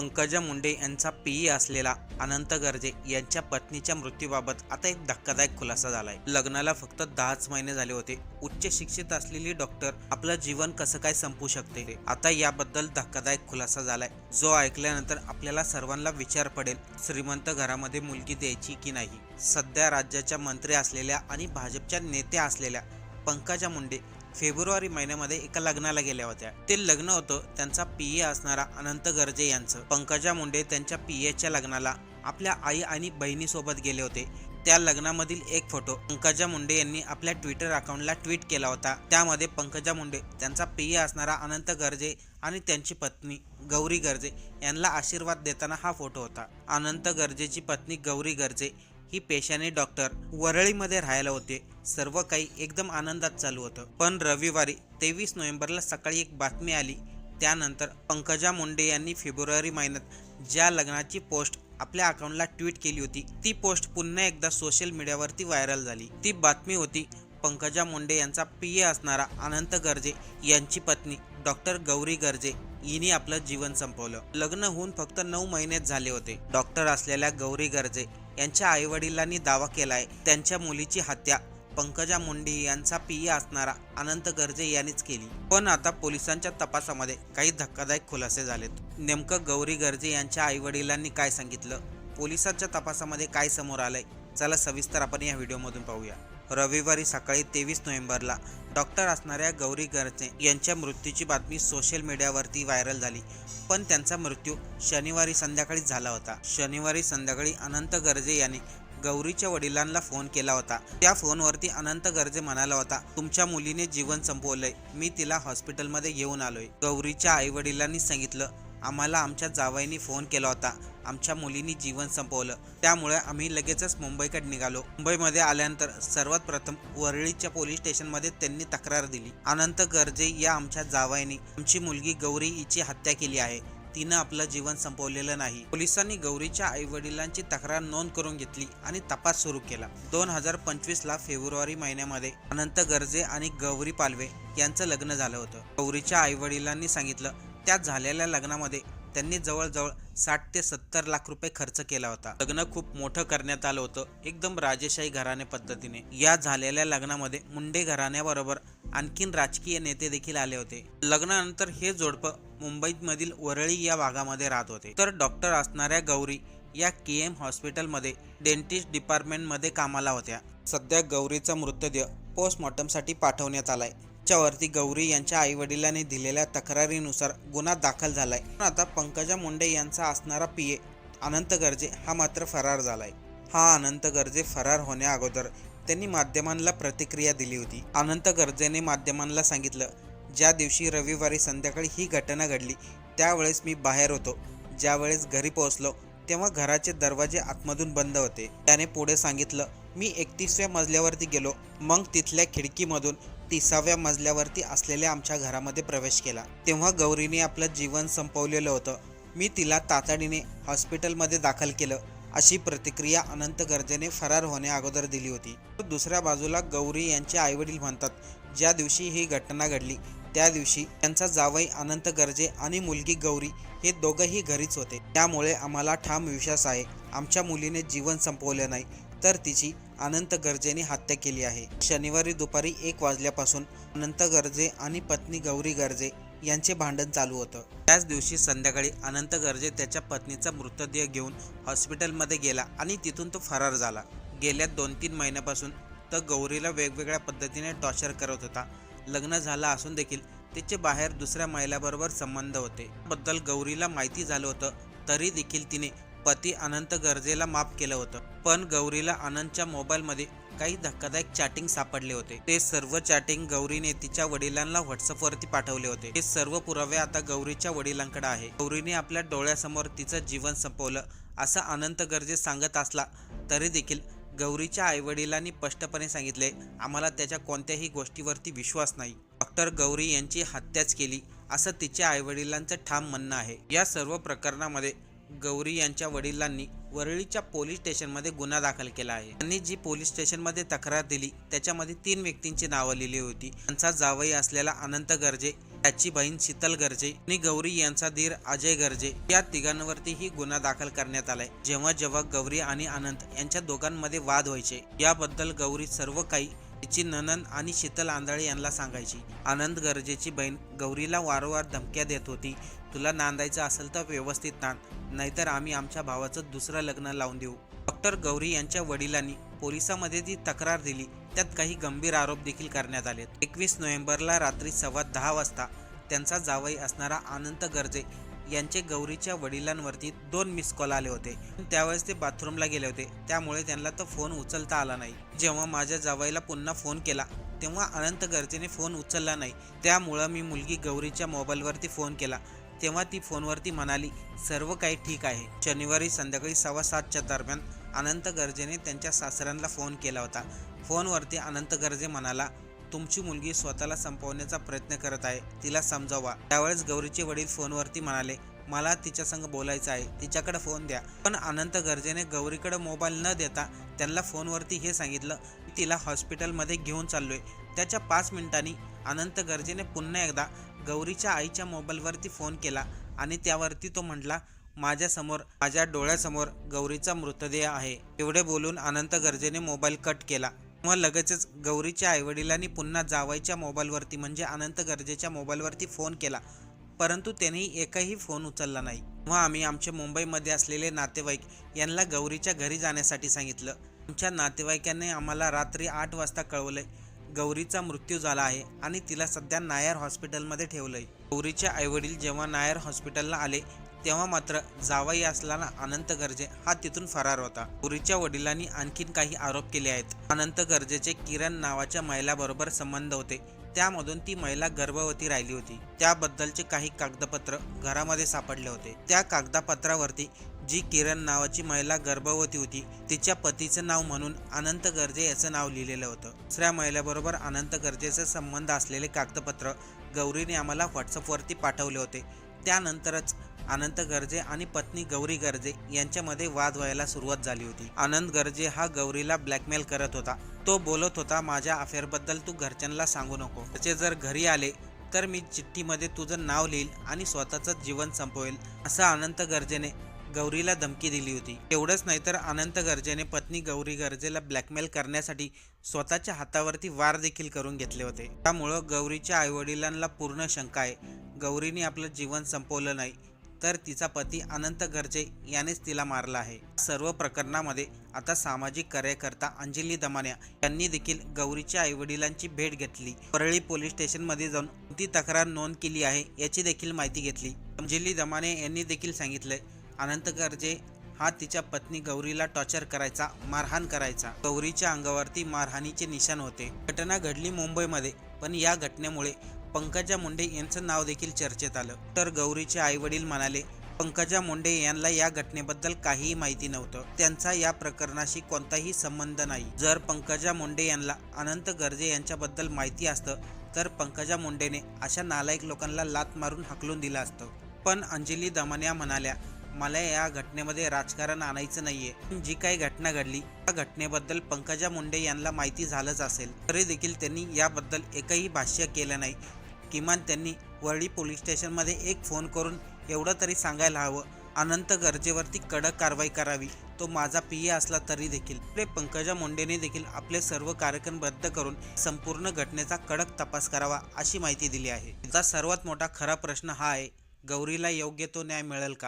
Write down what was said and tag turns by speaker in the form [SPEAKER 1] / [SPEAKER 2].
[SPEAKER 1] पंकजा मुंडे यांचा पीई असलेला अनंत गर्जे यांच्या पत्नीच्या मृत्यूबाबत आता एक धक्कादायक खुलासा झालाय. लग्नाला फक्त दहाच महिने झाले होते. उच्च शिक्षित असलेली डॉक्टर आपलं जीवन कसं काय संपू शकते? आता याबद्दल धक्कादायक खुलासा झालाय. जो ऐकल्यानंतर आपल्याला सर्वांना विचार पडेल श्रीमंत घरामध्ये मुलगी द्यायची की नाही? सध्या राज्याच्या मंत्री असलेल्या आणि भाजपच्या नेत्या असलेल्या पंकजा मुंडे फेब्रुवारी महिन्यामध्ये एका लग्नाला गेल्या होत्या. ते लग्न होतं त्यांचा पीए असणारा अनंत गर्जे यांचं. पंकजा मुंडे त्यांच्या पीएच्या लग्नाला आपल्या आई आणि बहिणीसोबत गेले होते. त्या लग्नामधील एक फोटो पंकजा मुंडे यांनी आपल्या ट्विटर अकाउंटला ट्विट केला होता. त्यामध्ये पंकजा मुंडे त्यांचा पीए असणारा अनंत गर्जे आणि त्यांची पत्नी गौरी गर्जे यांना आशीर्वाद देताना हा फोटो होता. अनंत गर्जेची पत्नी गौरी गर्जे ही पेशाने डॉक्टर वरळीमध्ये राहायला होते. सर्व काही एकदम आनंदात चालू होतं. पण रविवारी तेवीस नोव्हेंबरला सकाळी एक बातमी आली. त्यानंतर पंकजा मुंडे यांनी फेब्रुवारी महिन्यात ज्या लग्नाची पोस्ट आपल्या अकाउंटला ट्विट केली होती ती पोस्ट पुन्हा एकदा सोशल मीडियावरती व्हायरल झाली. ती बातमी होती पंकजा मुंडे यांचा पीए असणारा अनंत गर्जे यांची पत्नी डॉक्टर गौरी गर्जे हिने आपलं जीवन संपवलं. लग्न होऊन फक्त नऊ महिनेच झाले होते. डॉक्टर असलेल्या गौरी गर्जे यांच्या आईवडिलांनी दावा केलाय. त्यांच्या मुलीची हत्या. पंकजा मुंडे यांचा पीए असणारा अनंत गर्जे यांनीच केली. पण आता पोलिसांच्या तपासामध्ये काही धक्कादायक खुलासे झालेत. नेमकं गौरी गर्जे यांच्या आईवडिलांनी काय सांगितलं? पोलिसांच्या तपासामध्ये काय समोर आलंय? चला सविस्तर आपण या व्हिडिओमधून पाहूया. रविवारी सकाळी तेवीस नोव्हेंबरला डॉक्टर असणाऱ्या गौरी गर्जे यांच्या मृत्यूची बातमी सोशल मीडियावरती व्हायरल झाली. पण त्यांचा मृत्यू शनिवारी संध्याकाळी झाला होता. शनिवारी संध्याकाळी अनंत गर्जे यांनी गौरीच्या वडिलांना फोन केला होता. त्या फोनवरती अनंत गर्जे म्हणाला होता तुमच्या मुलीने जीवन संपवलंय. मी तिला हॉस्पिटलमध्ये घेऊन आलोय. गौरीच्या आई वडिलांनी सांगितलं आम्हाला आमच्या जावईनी फोन केला होता. आमच्या मुलीनी जीवन संपवलं. त्यामुळे आम्ही लगेचच मुंबईकडे निघालो. मुंबईमध्ये आल्यानंतर सर्वात प्रथम वरळीच्या पोलीस स्टेशनमध्ये त्यांनी तक्रार दिली. अनंत गर्जे या आमच्या जावईनी आमची मुलगी गौरी हिची हत्या केली आहे. तिनं आपलं जीवन संपवलेलं नाही. पोलिसांनी गौरीच्या आई वडिलांची तक्रार नोंद करून घेतली आणि तपास सुरू केला. दोन हजार पंचवीस ला फेब्रुवारी महिन्यामध्ये अनंत गर्जे आणि गौरी पालवे यांचं लग्न झालं होतं. गौरीच्या आई वडिलांनी सांगितलं त्या झालेल्या लग्नामध्ये त्यांनी जवळजवळ साठ ते सत्तर लाख रुपये खर्च केला होता. लग्न खूप मोठं करण्यात आलं होतं. एकदम राजेशाही घराणे पद्धतीने. या झालेल्या लग्नामध्ये मुंडे घराण्याबरोबर आणखीन राजकीय नेते देखील आले होते. लग्नानंतर हे जोडपं मुंबईमधील वरळी या भागामध्ये राहत होते. तर डॉक्टर असणाऱ्या गौरी या के एम हॉस्पिटलमध्ये डेंटिस्ट डिपार्टमेंटमध्ये कामाला होत्या. सध्या गौरीचा मृतदेह पोस्टमॉर्टमसाठी पाठवण्यात आलाय. च्यावरती गौरी यांच्या आई वडिलांनी दिलेल्या तक्रारीनुसार गुन्हा दाखल झालाय. पण आता पंकजा मुंडे यांचा असणारा पीए अनंत गर्जे हा मात्र फरार झालाय. हा अनंत गर्जे फरार होण्या अगोदर त्यांनी माध्यमांना प्रतिक्रिया दिली होती. अनंत गर्जेने माध्यमांना सांगितलं ज्या दिवशी रविवारी संध्याकाळी ही घटना घडली त्यावेळेस मी बाहेर होतो. ज्यावेळेस घरी पोहोचलो तेव्हा घराचे दरवाजे आतमधून बंद होते. त्याने पुढे सांगितलं मी एकतीसव्या मजल्यावरती गेलो. मग तिथल्या खिडकीमधून तिसाव्या मजल्यावरती असलेल्या आमच्या घरामध्ये प्रवेश केला. तेव्हा गौरीने आपलं जीवन संपवलेलं होतं. मी तिला तातडीने हॉस्पिटलमध्ये दाखल केलं. अशी प्रतिक्रिया अनंत गर्जेने फरार होण्या अगोदर दिली होती. दुसऱ्या बाजूला गौरी यांचे आईवडील म्हणतात ज्या दिवशी ही घटना घडली त्या दिवशी त्यांचा जावई अनंत गर्जे आणि मुलगी गौरी हे दोघंही घरीच होते. त्यामुळे आम्हाला ठाम विश्वास आहे. आमच्या मुलीने जीवन संपवले नाही. तर तिची अनंत गर्जेने हत्या केली आहे. शनिवारी दुपारी एक वाजल्यापासून अनंत गर्जे आणि पत्नी गौरी गर्जे यांचे भांडण चालू होतं. त्याच दिवशी संध्याकाळी अनंत गर्जे त्याच्या पत्नीचा मृतदेह घेऊन हॉस्पिटलमध्ये गेला आणि तिथून तो फरार झाला. गेल्या दोन तीन महिन्यापासून तर गौरीला वेगवेगळ्या पद्धतीने टॉर्चर करत होता. लग्न झालं असून देखील तिचे बाहेर दुसऱ्या महिलाबरोबर संबंध होते. बद्दल गौरीला माहिती झालं होतं तरी देखील तिने पती अनंत गरजेला माफ केलं होतं. पण गौरीला अनंतच्या मोबाईलमध्ये काही धक्कादायक चॅटिंग सापडले होते. ते सर्व चॅटिंग गौरीने तिच्या वडिलांना व्हॉट्सअपवरती पाठवले होते. हे सर्व पुरावे आता गौरीच्या वडिलांकडे आहे. गौरीने आपल्या डोळ्यासमोर तिचं जीवन संपवलं असं अनंत गर्जे सांगत असला तरी देखील गौरीच्या आईवडिलांनी स्पष्टपणे सांगितले आम्हाला त्याच्या कोणत्याही गोष्टीवरती विश्वास नाही. डॉक्टर गौरी यांची हत्याच केली असं तिच्या आईवडिलांचं ठाम म्हणणं आहे. या सर्व प्रकरणामध्ये गौरी यांच्या वडिलांनी वरळीच्या पोलीस स्टेशनमध्ये गुन्हा दाखल केला आहे. त्यांनी जी पोलीस स्टेशनमध्ये तक्रार दिली त्याच्यामध्ये तीन व्यक्तींची नावं लिहिली होती. त्यांचा जावई असलेला अनंत गर्जे त्याची बहीण शीतल गर्जे आणि गौरी यांचा धीर अजय गर्जे या तिघांवरतीही गुन्हा दाखल करण्यात आलाय. जेव्हा जेव्हा गौरी आणि अनंत यांच्या दोघांमध्ये वाद व्हायचे याबद्दल गौरी सर्व काही तिची ननन आणि शीतल आंधळे यांना सांगायची. आनंद गरजेची बहीण गौरीला वारंवार धमक्या देत होती तुला नांदायचं असेल तर व्यवस्थित नांद. नाहीतर आम्ही आमच्या भावाचं दुसरं लग्न लावून देऊ. डॉक्टर गौरी यांच्या वडिलांनी पोलिसांमध्ये ती तक्रार दिली त्यात काही गंभीर आरोप देखील करण्यात आले एकवीस नोव्हेंबरला रात्री सव्वा दहा वाजता त्यांचा जावई असणारा अनंत गर्जे यांचे गौरीच्या वडिलांवरती दोन मिस कॉल आले होते. त्यावेळेस ते बाथरूमला गेले होते. त्यामुळे त्यांना तो फोन उचलता आला नाही. जेव्हा माझ्या जावईला पुन्हा फोन केला तेव्हा अनंत गर्जेने फोन उचलला नाही. त्यामुळं मी मुलगी गौरीच्या मोबाईलवरती फोन केला. तेव्हा ती फोनवरती म्हणाली सर्व काही ठीक आहे. शनिवारी संध्याकाळी सव्वा सातच्या दरम्यान अनंत गर्जेने त्यांच्या सासऱ्यांना फोन केला होता. फोनवरती अनंत गर्जे म्हणाला तुमची मुलगी स्वतःला संपवण्याचा प्रयत्न करत आहे. तिला समजावा. त्यावेळेस गौरीचे वडील फोनवरती म्हणाले मला तिच्या संग बोलायचं आहे. तिच्याकडे फोन द्या. पण अनंत गर्जेने गौरीकडे मोबाईल न देता त्यांना फोनवरती हे सांगितलं तिला हॉस्पिटलमध्ये घेऊन चाललोय. त्याच्या पाच मिनिटांनी अनंत गर्जेने पुन्हा एकदा गौरीच्या आईच्या मोबाईलवरती फोन केला आणि त्यावरती तो म्हटला माझ्यासमोर माझ्या डोळ्यासमोर गौरीचा मृतदेह आहे. एवढे बोलून अनंत गर्जेने मोबाईल कट केला. मग लगेचच गौरीच्या आईवडिलांनी पुन्हा जावायच्या मोबाईलवरती म्हणजे अनंत गर्जेच्या मोबाईलवरती फोन केला. परंतु त्यांनी एकही फोन उचलला नाही. मग आम्ही आमच्या मुंबईमध्ये असलेले नातेवाईक यांना गौरीच्या घरी जाण्यासाठी सांगितलं. आमच्या नातेवाईकांनी आम्हाला रात्री आठ वाजता कळवलंय. गौरीचा मृत्यू झाला आहे आणि तिला सध्या नायर हॉस्पिटलमध्ये ठेवलंय. गौरीचे आईवडील जेव्हा नायर हॉस्पिटलला आले तेव्हा मात्र जावई असलेला अनंत गर्जे हा तिथून फरार होता. गौरीच्या वडिलांनी आणखीन काही आरोप केले आहेत. अनंत गर्जेचे किरण नावाच्या महिलाबरोबर संबंध होते. त्यामधून ती महिला गर्भवती राहिली होती. त्याबद्दलचे काही कागदपत्र घरामध्ये सापडले होते. त्या कागदपत्रावरती जी किरण नावाची महिला गर्भवती होती तिच्या पतीचं नाव म्हणून अनंत गर्जे याचं नाव लिहिलेलं होतं. दुसऱ्या महिलेबरोबर अनंत गर्जेचा संबंध असलेले कागदपत्र गौरीने आम्हाला व्हॉट्सअपवरती पाठवले होते. त्यानंतरच अनंत गर्जे आणि पत्नी गौरी गर्जे यांच्यामध्ये वाद व्हायला सुरुवात झाली होती. आनंद गर्जे हा गौरीला ब्लॅकमेल करत होता. तो बोलत होता माझ्या अफेअरबद्दल तू घरच्यांना सांगू नको. त्याचे जर घरी आले तर मी चिठ्ठीमध्ये तुझं नाव लिहील आणि स्वतःचं जीवन संपवेल असं अनंत गर्जेने गौरीला धमकी दिली होती. एवढंच नाही तर अनंत गर्जेने पत्नी गौरी गर्जेला ब्लॅकमेल करण्यासाठी स्वतःच्या हातावरती वार देखील करून घेतले होते. त्यामुळं गौरीच्या आईवडिलांना पूर्ण शंका आहे. गौरीने आपलं जीवन संपवलं नाही तर तिचा पती अनंत गर्जे यानेच तिला मारला आहे. सर्व प्रकरणामध्ये आता सामाजिक कार्यकर्ता अंजली दमान्या यांनी देखील गौरीच्या आईवडिलांची भेट घेतली. परळी पोलीस स्टेशनमध्ये जाऊन कोणती तक्रार नोंद केली आहे याची देखील माहिती घेतली. अंजली दमाने यांनी देखील सांगितलंय अनंत गर्जे हा तिच्या पत्नी गौरीला टॉर्चर करायचा मारहाण करायचा. गौरीच्या अंगावरती मारहाणीचे निशाण होते. घटना घडली मुंबईमध्ये पण या घटनेमुळे पंकजा मुंडे यांचं नाव देखील चर्चेत आलं. तर गौरीचे आई वडील म्हणाले पंकजा मुंडे यांना या घटनेबद्दल काहीही माहिती नव्हतं. त्यांचा या प्रकरणाशी कोणताही संबंध नाही. जर पंकजा मुंडे यांना अनंत गर्जे यांच्याबद्दल माहिती असतं तर पंकजा मुंडेने अशा नालायक लोकांना लात मारून हकलून दिलं असतं. पण अंजली दमान्या म्हणाल्या मला या घटनेमध्ये राजकारण आणायचं नाहीये. जी काही घटना घडली त्या घटनेबद्दल पंकजा मुंडे यांना माहिती झालंच असेल. तरी देखील त्यांनी याबद्दल एकही भाष्य केलं नाही. किमान त्यांनी वरळी पोलीस स्टेशनमध्ये एक फोन करून एवढं तरी सांगायला हवं. अनंत गरजेवरती कडक कारवाई करावी. तो माझा पी असला तरी देखील. पुढे पंकजा मुंडेने देखील आपले सर्व कार्यक्रम रद्द करून संपूर्ण घटनेचा कडक तपास करावा अशी माहिती दिली आहे. तिचा सर्वात मोठा खरा प्रश्न हा आहे गौरीला योग्य तो न्याय मिळेल का?